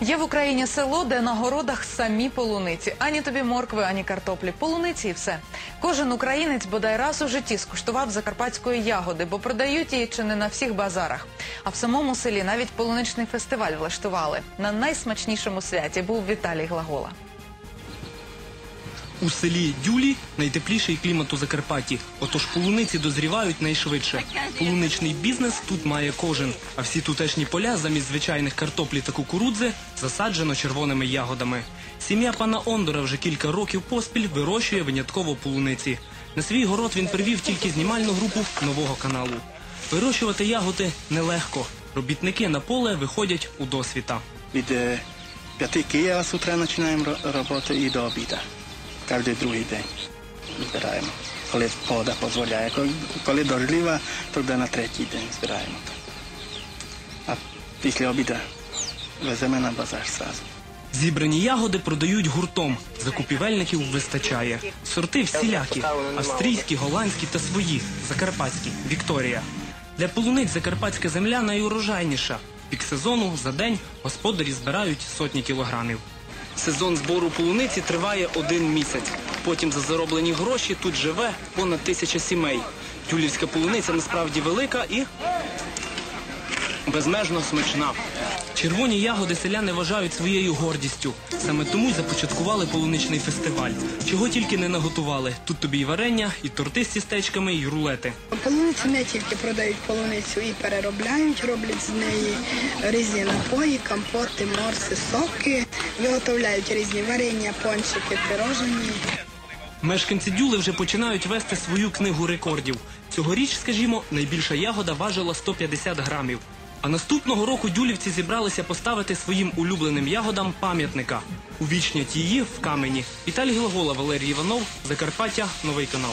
Є в Україні село, де на городах самі полуниці. Ані тобі моркви, ані картоплі. Полуниці і все. Кожен українець бодай раз у житті скуштував закарпатської ягоди, бо продають її чи не на всіх базарах. А в самому селі навіть полуничний фестиваль влаштували. На найсмачнішому святі був Віталій Глагола. У селі Дюлі найтепліший клімат у Закарпатті. Отож полуниці дозрівають найшвидше. Полуничний бізнес тут має кожен. А всі тутешні поля замість звичайних картоплі та кукурудзи засаджено червоними ягодами. Сім'я пана Ондора вже кілька років поспіль вирощує винятково полуниці. На свій город він привів тільки знімальну групу нового каналу. Вирощувати ягоди нелегко. Робітники на поле виходять у досвіта. Від е, п'яти Києва з утра починаємо ро- роботу і до обіду. Кожен другий день збираємо. Коли погода дозволяє. Коли- дождлива, тоді на третій день збираємо. А після обіду веземо на базар зразу. Зібрані ягоди продають гуртом. Закупівельників вистачає. Сорти всілякі: австрійські, голландські та свої, закарпатські, Вікторія. Для полуниць закарпатська земля найурожайніша. Пік сезону за день господарі збирають сотні кілограмів. Сезон збору полуниці триває один місяць. Потім за зароблені гроші тут живе понад тисяча сімей. Юлівська полуниця насправді велика і безмежно смачна. Червоні ягоди селяни вважають своєю гордістю. Саме тому й започаткували полуничний фестиваль. Чого тільки не наготували. Тут тобі і варення, і торти з тістечками, і рулети. Полуниці не тільки продають полуницю і переробляють, роблять з неї різні напої, компоти, морси, соки, виготовляють різні варення, пончики, пирожені. Мешканці Дюли вже починають вести свою книгу рекордів. Цьогоріч, скажімо, найбільша ягода важила 150 грамів. А наступного року дюлівці зібралися поставити своїм улюбленим ягодам пам'ятника. Увічнять її в камені. Віталій Глагола, Валерій Іванов, Закарпаття, Новий канал.